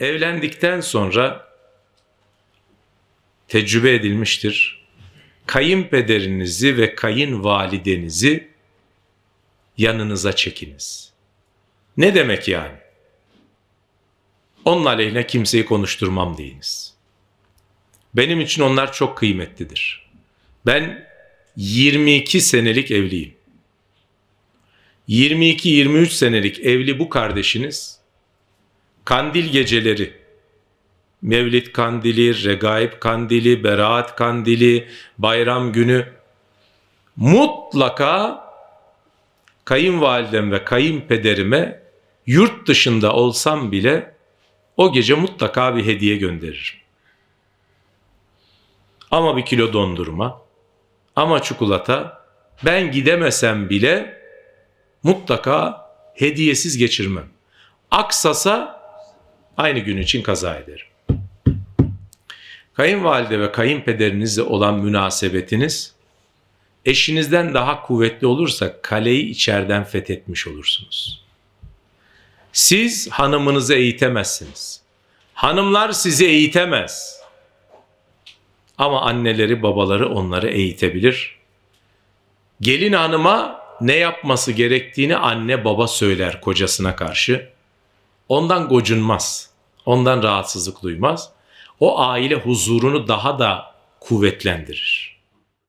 evlendikten sonra tecrübe edilmiştir. Kayınpederinizi ve kayınvalidenizi yanınıza çekiniz. Ne demek yani? Onun aleyhine kimseyi konuşturmam deyiniz. Benim için onlar çok kıymetlidir. Ben 22 senelik evliyim. 22-23 senelik evli bu kardeşiniz kandil geceleri, Mevlid kandili, Regaib kandili, Beraat kandili, bayram günü mutlaka kayınvalidem ve kayınpederime yurt dışında olsam bile o gece mutlaka bir hediye gönderirim. Ama bir kilo dondurma, ama çikolata ben gidemesem bile mutlaka hediyesiz geçirmem. Aksasa aynı gün için kaza ederim. Kayınvalide ve kayınpederinizle olan münasebetiniz eşinizden daha kuvvetli olursa kaleyi içeriden fethetmiş olursunuz. Siz hanımınızı eğitemezsiniz. Hanımlar sizi eğitemez. Ama anneleri babaları onları eğitebilir. Gelin hanıma ne yapması gerektiğini anne baba söyler kocasına karşı. Ondan gocunmaz. Ondan rahatsızlık duymaz. O aile huzurunu daha da kuvvetlendirir.